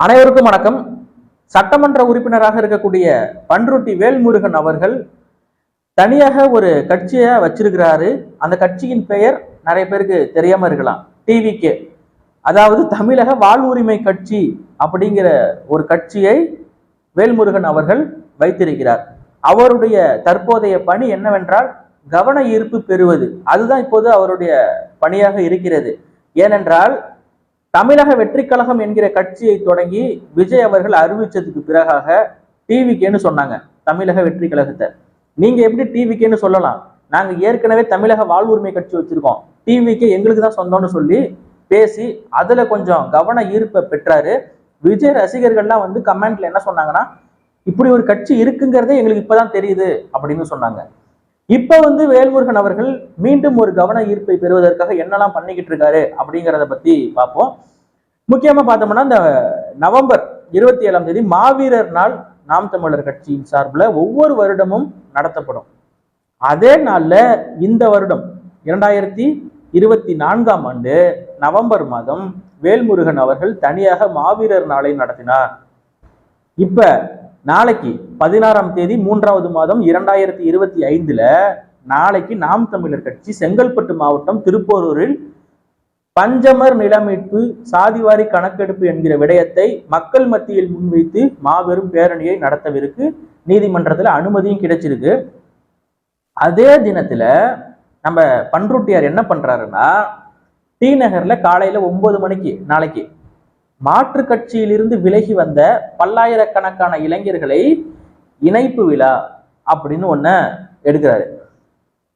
அனைவருக்கும் வணக்கம். சட்டமன்ற உறுப்பினராக இருக்கக்கூடிய பன்ருட்டி வேல்முருகன் அவர்கள் தனியாக ஒரு கட்சியை வச்சிருக்கிறாரு. அந்த கட்சியின் பெயர் நிறைய பேருக்கு தெரியாம இருக்கலாம். டிவிகே அதாவது தமிழக வாழ்வுரிமை கட்சி அப்படிங்கிற ஒரு கட்சியை வேல்முருகன் அவர்கள் வைத்திருக்கிறார். அவருடைய தற்போதைய பணி என்னவென்றால் கவன ஈர்ப்பு பெறுவது. அதுதான் இப்போது அவருடைய பணியாக இருக்கிறது. ஏனென்றால் தமிழக வெற்றி கழகம் என்கிற கட்சியை தொடங்கி விஜய் அவர்கள் அறிவிச்சதுக்கு பிறகாக டிவிக்கேன்னு சொன்னாங்க தமிழக வெற்றி கழகத்தை நீங்க எப்படி டிவிக்கேன்னு சொல்லலாம்? நாங்க ஏற்கனவே தமிழக வாழ்வுரிமை கட்சி வச்சிருக்கோம். டிவிக்கு எங்களுக்கு தான் சொந்தம்னு சொல்லி பேசி அதுல கொஞ்சம் கவன ஈர்ப்பை பெற்றாரு. விஜய் ரசிகர்கள்லாம் வந்து கமெண்ட்ல என்ன சொன்னாங்கன்னா இப்படி ஒரு கட்சி இருக்குங்கிறதே எங்களுக்கு இப்பதான் தெரியுது அப்படின்னு சொன்னாங்க. இப்ப வந்து வேல்முருகன் அவர்கள் மீண்டும் ஒரு கவன ஈர்ப்பை பெறுவதற்காக என்னெல்லாம் பண்ணிக்கிட்டு இருக்காரு அப்படிங்கிறத பத்தி பார்ப்போம். முக்கியமா பார்த்தோம்னா இந்த நவம்பர் இருபத்தி ஏழாம் தேதி மாவீரர் நாள் நாம் தமிழர் கட்சியின் சார்பில் ஒவ்வொரு வருடமும் நடத்தப்படும். அதே நாளில் இந்த வருடம் இரண்டாயிரத்தி இருபத்தி நான்காம் ஆண்டு நவம்பர் மாதம் வேல்முருகன் அவர்கள் தனியாக மாவீரர் நாளை நடத்தினார். இப்ப நாளைக்கு பதினாறாம் தேதி மூன்றாவது மாதம் இரண்டாயிரத்தி இருபத்தி ஐந்துல நாளைக்கு நாம் தமிழர் கட்சி செங்கல்பட்டு மாவட்டம் திருப்போரூரில் பஞ்சமர் நிலமீட்பு சாதிவாரி கணக்கெடுப்பு என்கிற விடயத்தை மக்கள் மத்தியில் முன்வைத்து மாபெரும் பேரணியை நடத்தவிருக்கு. நீதிமன்றத்தில் அனுமதியும் கிடைச்சிருக்கு. அதே தினத்துல நம்ம பன்ருட்டியார் என்ன பண்றாருன்னா டி நகர்ல காலையில ஒன்பது மணிக்கு நாளைக்கு மாற்று கட்சியிலிருந்து விலகி வந்த பல்லாயிரக்கணக்கான இளைஞர்களை இணைப்பு விழா அப்படின்னு ஒன்ன எடுக்கிறாரு.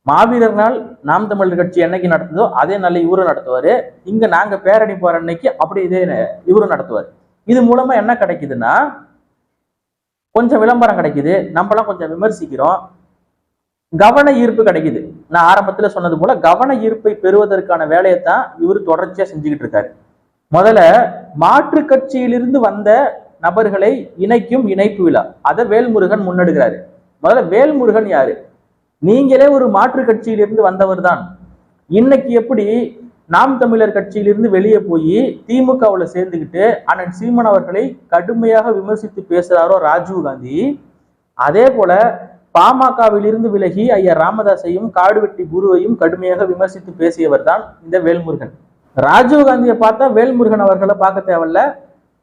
மாவீரர் நாள் நாம் தமிழர் கட்சி என்னைக்கு நடத்துதோ அதே நல்ல இவரும் நடத்துவாரு. இங்க நாங்க பேரணி போற அன்னைக்கு அப்படி இதே இவரும் நடத்துவார். இது மூலமா என்ன கிடைக்குதுன்னா கொஞ்சம் விளம்பரம் கிடைக்குது. நம்மளாம் கொஞ்சம் விமர்சிக்கிறோம். கவன ஈர்ப்பு கிடைக்குது. நான் ஆரம்பத்துல சொன்னது போல கவன ஈர்ப்பை பெறுவதற்கான வேலையை தான் இவர் தொடர்ச்சியா செஞ்சுக்கிட்டு இருக்காரு. முதல்ல மாற்று கட்சியிலிருந்து வந்த நபர்களை இணைக்கும் இணைப்பு விழா. அதை வேல்முருகன் முன்னெடுக்கிறாரு. முதல்ல வேல்முருகன் யாரு? நீங்களே ஒரு மாற்று கட்சியிலிருந்து வந்தவர் தான் இன்னைக்கு எப்படி நாம் தமிழர் கட்சியிலிருந்து வெளியே போய் திமுகவுல சேர்ந்துக்கிட்டு அண்ணன் சீமன் அவர்களை கடுமையாக விமர்சித்து பேசுறாரோ ராஜீவ் காந்தி. அதே போல பாமகவிலிருந்து விலகி ஐயா ராமதாசையும் காடுவெட்டி குருவையும் கடுமையாக விமர்சித்து பேசியவர் தான் இந்த வேல்முருகன். ராஜீவ்காந்தியை பார்த்தா வேல்முருகன் அவர்களை பார்க்க தேவையில்ல.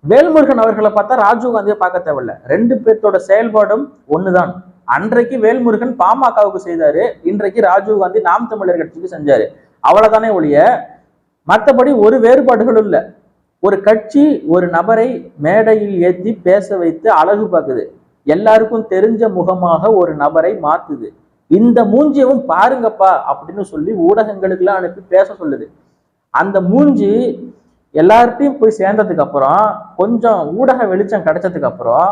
வேல்முருகன் அவர்களை பார்த்தா ராஜீவ்காந்தியை பார்க்க தேவையில்ல. ரெண்டு பேர்த்தோட செயல்பாடும் ஒண்ணுதான். அன்றைக்கு வேல்முருகன் பாமகவுக்கு செய்தாரு இன்றைக்கு ராஜீவ் காந்தி நாம் தமிழர் கட்சிக்கு செஞ்சாரு. அவ்வளவுதானே ஒழிய மற்றபடி ஒரு வேறுபாடுகளும் இல்லை. ஒரு கட்சி ஒரு நபரை மேடையில் ஏற்றி பேச வைத்து அழகு பார்க்குது எல்லாருக்கும் தெரிஞ்ச முகமாக ஒரு நபரை மாத்துது. இந்த மூஞ்சியவும் பாருங்கப்பா அப்படின்னு சொல்லி ஊடகங்களுக்கெல்லாம் அனுப்பி பேச சொல்லுது. அந்த மூஞ்சி எல்லார்ட்டையும் போய் சேர்ந்ததுக்கு அப்புறம் கொஞ்சம் ஊடக வெளிச்சம் கிடைச்சதுக்கு அப்புறம்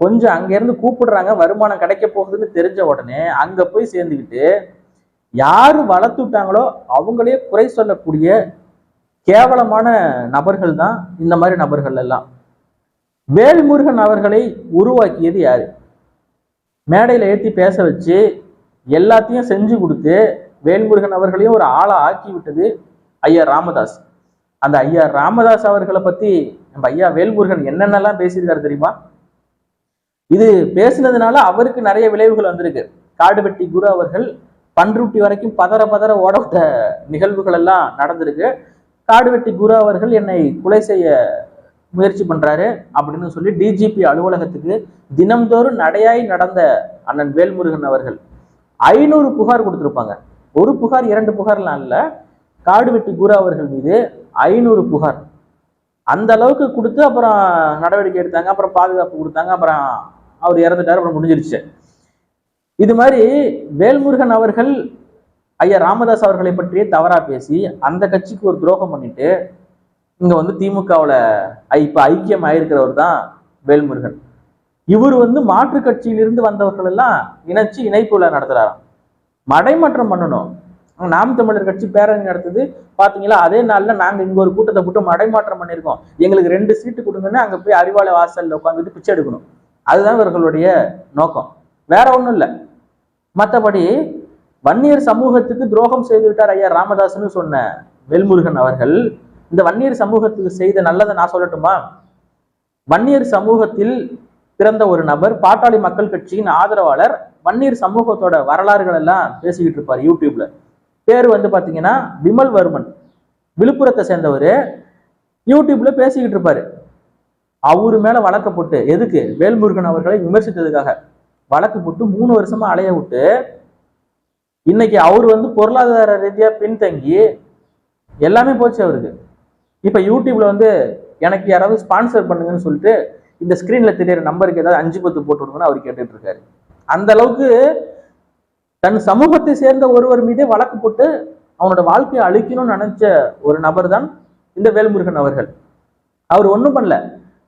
கொஞ்சம் அங்கேருந்து கூப்பிடுறாங்க வருமானம் கிடைக்க போகுதுன்னு தெரிஞ்ச உடனே அங்க போய் சேர்ந்துக்கிட்டு யாரு வளர்த்து விட்டாங்களோ அவங்களே குறை சொல்லக்கூடிய கேவலமான நபர்கள் தான் இந்த மாதிரி நபர்கள் எல்லாம். வேல்முருகன் அவர்களை உருவாக்கியது யாரு? மேடையில ஏற்றி பேச வச்சு எல்லாத்தையும் செஞ்சு கொடுத்து வேல்முருகன் அவர்களையும் ஒரு ஆளை ஆக்கி விட்டது ஐயா ராமதாஸ். அந்த ஐயா ராமதாஸ் அவர்களை பத்தி நம்ம ஐயா வேல்முருகன் என்னென்னலாம் பேசியிருக்காரு தெரியுமா? இது பேசினதுனால அவருக்கு நிறைய விளைவுகள் வந்திருக்கு. காடுவெட்டி குரு அவர்கள் பன்ருட்டி வரைக்கும் பதற பதற ஓட நிகழ்வுகள் எல்லாம் நடந்திருக்கு. காடுவெட்டி குரு அவர்கள் என்னை கொலை செய்ய முயற்சி பண்றாரு அப்படின்னு சொல்லி டிஜிபி அலுவலகத்துக்கு தினம்தோறும் நடையாய் நடந்த அண்ணன் வேல்முருகன் அவர்கள் ஐநூறு புகார் கொடுத்திருப்பாங்க. ஒரு புகார் இரண்டு புகார்லாம் இல்லை. காடுவெட்டி குரு அவர்கள் மீது ஐநூறு புகார். அந்த அளவுக்கு கொடுத்து அப்புறம் நடவடிக்கை எடுத்தாங்க அப்புறம் பாதுகாப்பு கொடுத்தாங்க அப்புறம் அவர் இறந்துட்டாரு அப்புறம் முடிஞ்சிருச்சு. இது மாதிரி வேல்முருகன் அவர்கள் ஐயா ராமதாஸ் அவர்களை பற்றியே தவறா பேசி அந்த கட்சிக்கு ஒரு துரோகம் பண்ணிட்டு இங்க வந்து திமுகவுல இப்ப ஐக்கியம் ஆயிருக்கிறவர் தான் வேல்முருகன். இவர் வந்து மாற்று கட்சியிலிருந்து வந்தவர்கள் எல்லாம் இணைச்சு இணைப்பு விழா நடத்துறாராம். மடைமாற்றம் பண்ணணும். நாம் தமிழர் கட்சி பேரணி நடத்துது. பாத்தீங்களா? அதே நாள்ல நாங்க இங்க ஒரு கூட்டத்தை போட்டு மடைமாற்றம் பண்ணியிருக்கோம். எங்களுக்கு ரெண்டு சீட்டு கொடுங்கன்னு அங்க போய் அறிவாலய வாசல்ல உட்காந்துட்டு பிச்சை எடுக்கணும். அதுதான் இவர்களுடைய நோக்கம். வேற ஒண்ணும் இல்ல. மற்றபடி வன்னியர் சமூகத்துக்கு துரோகம் செய்து விட்டார் ஐயா ராமதாஸ்னு சொன்ன வேல்முருகன் அவர்கள் இந்த வன்னியர் சமூகத்துக்கு செய்த நல்லதை நான் சொல்லட்டுமா? வன்னியர் சமூகத்தில் பிறந்த ஒரு நபர் பாட்டாளி மக்கள் கட்சியின் ஆதரவாளர் வன்னியர் சமூகத்தோட வரலாறுகள் எல்லாம் பேசிக்கிட்டு இருப்பார் யூடியூப்ல. பேர் வந்து பார்த்தீங்கன்னா விமல் வர்மன். விழுப்புரத்தை சேர்ந்தவர். யூடியூப்ல பேசிக்கிட்டு இருப்பாரு. அவரு மேல வழக்கு போட்டு எதுக்கு? வேல்முருகன் அவர்களை விமர்சித்ததுக்காக. வழக்கு போட்டு மூணு வருஷமா அலைய விட்டு இன்னைக்கு அவர் வந்து பொருளாதார ரீதியா பின்தங்கி எல்லாமே போச்சு அவருக்கு. இப்ப யூடியூப்ல வந்து எனக்கு யாராவது ஸ்பான்சர் பண்ணுங்கன்னு சொல்லிட்டு இந்த ஸ்கிரீன்ல தெரியற நம்பருக்கு ஏதாவது அஞ்சு பத்து போட்டு விடுங்கன்னு அவர் கேட்டுட்டு இருக்காரு. அந்த அளவுக்கு தன் சமூகத்தை சேர்ந்த ஒருவர் மீதே வழக்கு போட்டு அவனோட வாழ்க்கையை அழிக்கணும்னு நினைச்ச ஒரு நபர் தான் இந்த வேல்முருகன் அவர்கள். அவர் ஒன்றும் பண்ணல.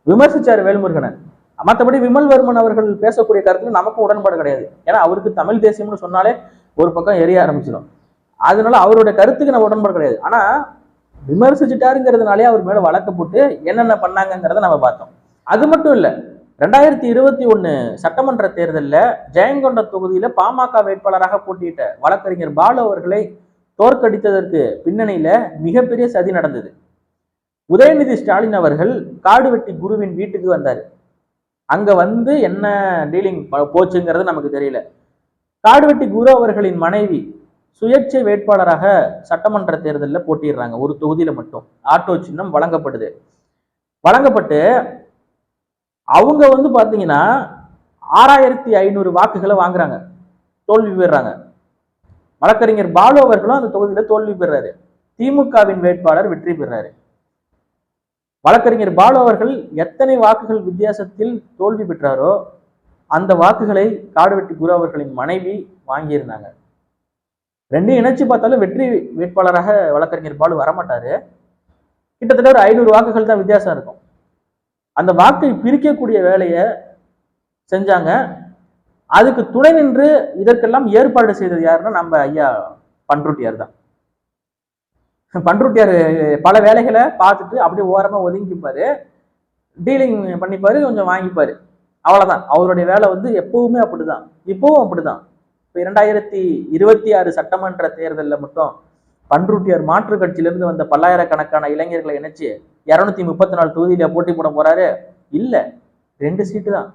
விமர்சிச்சார் வேல்முருகனை. மற்றபடி விமல்வர்மன் அவர்கள் பேசக்கூடிய கருத்துல நமக்கும் உடன்பாடு கிடையாது. ஏன்னா அவருக்கு தமிழ் தேசியம்னு சொன்னாலே ஒரு பக்கம் எரிய ஆரம்பிச்சிடும் அதனால அவருடைய கருத்துக்கு நம்ம உடன்பாடு கிடையாது. ஆனா விமர்சிச்சிட்டாருங்கிறதுனாலே அவர் மேல வழக்கு போட்டு என்னென்ன பண்ணாங்கங்கிறத நம்ம பார்த்தோம். அது மட்டும் இல்லை ரெண்டாயிரத்தி இருபத்தி ஒண்ணு சட்டமன்ற தேர்தலில் ஜெயங்கொண்ட தொகுதியில பாமக வேட்பாளராக போட்டியிட்ட வழக்கறிஞர் பாலு அவர்களை தோற்கடித்ததற்கு பின்னணியில மிகப்பெரிய சதி நடந்தது. உதயநிதி ஸ்டாலின் அவர்கள் காடுவெட்டி குருவின் வீட்டுக்கு வந்தார். அங்க வந்து என்ன டீலிங் போச்சுங்கிறது நமக்கு தெரியல. காடுவெட்டி குரு அவர்களின் மனைவி சுயேட்சை வேட்பாளராக சட்டமன்ற தேர்தலில் போட்டிடுறாங்க ஒரு தொகுதியில மட்டும். ஆட்டோ சின்னம் வழங்கப்படுது. வழங்கப்பட்டு அவங்க வந்து பாத்தீங்கன்னா ஆறாயிரத்தி ஐநூறு வாக்குகளை வாங்குறாங்க. தோல்வி பெறுறாங்க வழக்கறிஞர் பாலு அவர்களும் அந்த தொகுதியில தோல்வி பெறாரு. திமுகவின் வேட்பாளர் வெற்றி பெறாரு. வழக்கறிஞர் பாலு அவர்கள் எத்தனை வாக்குகள் வித்தியாசத்தில் தோல்வி பெற்றாரோ அந்த வாக்குகளை காடுவெட்டி குரு அவர்களின் மனைவி வாங்கியிருந்தாங்க. ரெண்டையும் இணைச்சு பார்த்தாலும் வெற்றி வேட்பாளராக வழக்கறிஞர் பாலு வரமாட்டாரு. கிட்டத்தட்ட ஒரு ஐநூறு வாக்குகள் தான் வித்தியாசம் இருக்கும். அந்த வாக்கை பிரிக்கக்கூடிய வேலையை செஞ்சாங்க. அதுக்கு துணை நின்று இதற்கெல்லாம் ஏற்பாடு செய்தது யாருன்னா நம்ம ஐயா பன்ருட்டியார் தான். பன்ருட்டியார் பல வேலைகளை பார்த்துட்டு அப்படியே ஓரமா ஒதுங்கிப்பாரு. டீலிங் பண்ணிப்பாரு கொஞ்சம் வாங்கிப்பாரு. அவ்வளவுதான். அவருடைய வேலை வந்து எப்பவுமே அப்படிதான். இப்பவும் அப்படிதான். இப்போ இரண்டாயிரத்தி இருபத்தி ஆறு சட்டமன்ற தேர்தலில் மட்டும் பன்ருட்டியார் மாற்று கட்சியிலிருந்து வந்த பல்லாயிரக்கணக்கான இளைஞர்களை இணைச்சு இரநூத்தி முப்பத்தி நாலு தொகுதியில போட்டி போட போறாரு. இல்ல ரெண்டு சீட்டு தான்.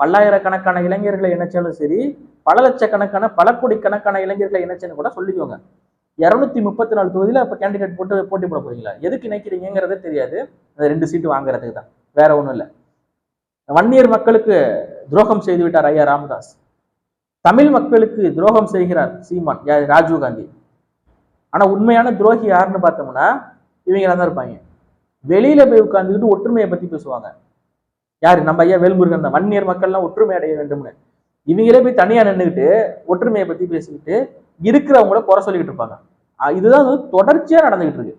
பல்லாயிரக்கணக்கான இளைஞர்களை இணைச்சாலும் சரி பல லட்சக்கணக்கான பல கோடி கணக்கான இளைஞர்களை இணைச்சேன்னு கூட சொல்லிக்கோங்க. இரநூத்தி முப்பத்தி நாலு தொகுதியில அப்போ கேண்டிடேட் போட்டு போட்டி போட போறீங்களா? எதுக்கு இணைக்கிறீங்கிறதே தெரியாது. அந்த ரெண்டு சீட்டு வாங்குறதுக்கு தான். வேற ஒண்ணும் இல்லை. வன்னியர் மக்களுக்கு துரோகம் செய்து விட்டார் ஐயா ராமதாஸ். தமிழ் மக்களுக்கு துரோகம் செய்கிறார் சீமான் யார்? ராஜீவ் காந்தி. ஆனா உண்மையான துரோகி யாருன்னு பார்த்தோம்னா இவங்களா தான் இருப்பாங்க. வெளியில போய் உட்கார்ந்துக்கிட்டு ஒற்றுமையை பத்தி பேசுவாங்க. யாரு? நம்ம ஐயா வேல்முருகன் தான். வன்னியர் மக்கள்லாம் ஒற்றுமை அடைய வேண்டும்னு. இவங்களே போய் தனியா நின்றுக்கிட்டு ஒற்றுமையை பத்தி பேசிக்கிட்டு இருக்கிறவங்கள குறை சொல்லிக்கிட்டு இருப்பாங்க. இதுதான் வந்து தொடர்ச்சியா நடந்துகிட்டு இருக்கு.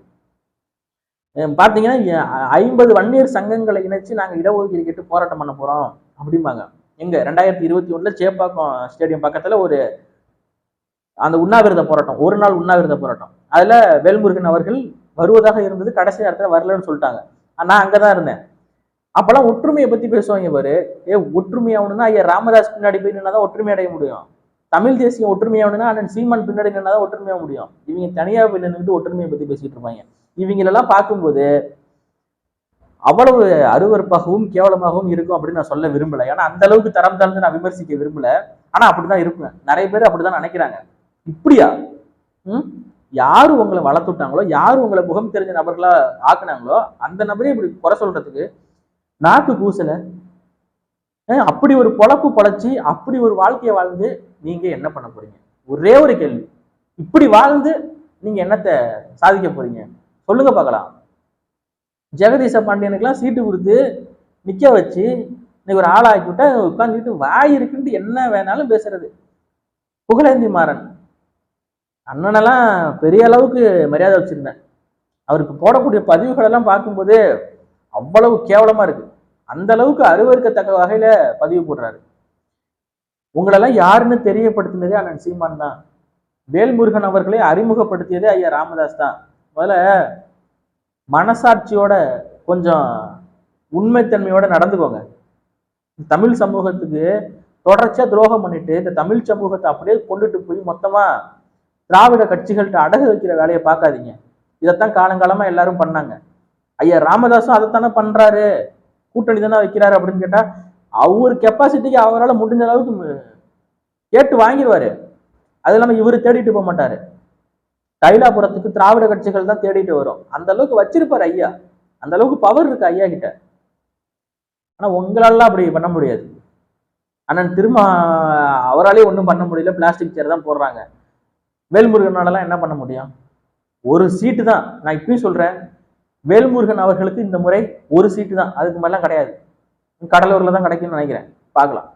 பாத்தீங்கன்னா ஐம்பது வன்னியர் சங்கங்களை இணைச்சு நாங்க இடஒதுக்கீடு கேட்டு போராட்டம் பண்ண போறோம் அப்படிம்பாங்க. எங்க? ரெண்டாயிரத்தி இருபத்தி ஒண்ணுல சேப்பாக்கம் ஸ்டேடியம் பக்கத்துல ஒரு அந்த உண்ணாவிரத போராட்டம் ஒரு நாள் உண்ணாவிரத போராட்டம். அதுல வேல்முருகன் அவர்கள் வருவதாக இருந்தது கடைசி நேரத்தில் வரலன்னு சொல்லிட்டாங்க. நான் அங்கதான் இருந்தேன். அப்பெல்லாம் ஒற்றுமையை பத்தி பேசுவாங்க பாரு. ஏ ஒற்றுமையாகணும்னா ஐயா ராமதாஸ் பின்னாடி போய் நின்னாதான் ஒற்றுமை அடைய முடியும். தமிழ் தேசியம் ஒற்றுமையாகணும்னா அண்ணன் சீமான் பின்னாடி நின்னாதான் ஒற்றுமையாக முடியும். இவங்க தனியா போய் நின்றுட்டு ஒற்றுமையை பத்தி பேசிட்டு இருப்பாங்க. இவங்களெல்லாம் பார்க்கும்போது அவ்வளவு அருவருப்பாகவும் கேவலமாகவும் இருக்கும் அப்படின்னு நான் சொல்ல விரும்பல. ஏன்னா அந்த அளவுக்கு தரம் தாழ்ந்து நான் விமர்சிக்க விரும்பல. ஆனா அப்படிதான் இருப்பேன் நிறைய பேர் அப்படிதான் நினைக்கிறாங்க. இப்படியா? ம்? யாரு உங்களை வளர்த்து விட்டாங்களோ உங்களை முகம் தெரிஞ்ச நபர்களா ஆக்குனாங்களோ அந்த நபரே இப்படி குறை சொல்றதுக்கு நாக்கு கூசல. அப்படி ஒரு பொழப்பு பொழைச்சி அப்படி ஒரு வாழ்க்கையை வாழ்ந்து நீங்க என்ன பண்ண போறீங்க? ஒரே ஒரு கேள்வி. இப்படி வாழ்ந்து நீங்க என்னத்தை சாதிக்க போறீங்க? சொல்லுங்க பார்க்கலாம். ஜெகதீச பாண்டியனுக்கெல்லாம் சீட்டு கொடுத்து நிக்க வச்சு இன்னைக்கு ஒரு ஆளாக்கி விட்டா உட்காந்துக்கிட்டு வாய் இருக்குன்ட்டு என்ன வேணாலும் பேசுறது. புகழேந்தி மாறன். அண்ணனெல்லாம் பெரிய அளவுக்கு மரியாதை வச்சிருந்தேன் அவருக்கு போடக்கூடிய பதிவுகளெல்லாம் பார்க்கும்போது அவ்வளவு கேவலமாக இருக்குது அந்த அளவுக்கு அருவருக்கத்தக்க வகையில் பதிவு போடுறாரு. உங்களெல்லாம் யாருன்னு தெரியப்படுத்தினதே அண்ணன் சீமான் தான். வேல்முருகன் அவர்களை அறிமுகப்படுத்தியதே ஐயா ராமதாஸ் தான். முதல்ல மனசாட்சியோட கொஞ்சம் உண்மைத்தன்மையோட நடந்துக்கோங்க. தமிழ் சமூகத்துக்கு தொடர்ச்சியாக துரோகம் பண்ணிட்டு இந்த தமிழ் சமூகத்தை அப்படியே கொண்டுட்டு போய் மொத்தமாக திராவிட கட்சிகள்கிட்ட அடகு வைக்கிற வேலையை பார்க்காதீங்க. இதைத்தான் காலங்காலமா எல்லாரும் பண்ணாங்க. ஐயா ராமதாஸும் அதைத்தானே பண்றாரு. கூட்டணி தானே வைக்கிறாரு அப்படின்னு கேட்டா அவர் கெப்பாசிட்டிக்கு அவரால் முடிஞ்ச அளவுக்கு கேட்டு வாங்கிடுவாரு. அது இல்லாம இவர் தேடிட்டு போக மாட்டாரு. தைலாபுரத்துக்கு திராவிட கட்சிகள் தான் தேடிட்டு வரும். அந்த அளவுக்கு வச்சிருப்பாரு ஐயா. அந்த அளவுக்கு பவர் இருக்கு ஐயா கிட்ட. ஆனா உங்களாலாம் அப்படி பண்ண முடியாது. அண்ணன் திரும்ப அவராலே ஒன்றும் பண்ண முடியல. பிளாஸ்டிக் சேர் தான் போடுறாங்க. வேல்முருகனாலலாம் என்ன பண்ண முடியும்? ஒரு சீட்டு தான். நான் இப்பயும் சொல்றேன் வேல்முருகன் அவர்களுக்கு இந்த முறை ஒரு சீட்டு தான். அதுக்கு மேலாம் கிடையாது. கடலூர்ல தான் கிடைக்கும்னு நினைக்கிறேன். பார்க்கலாம்.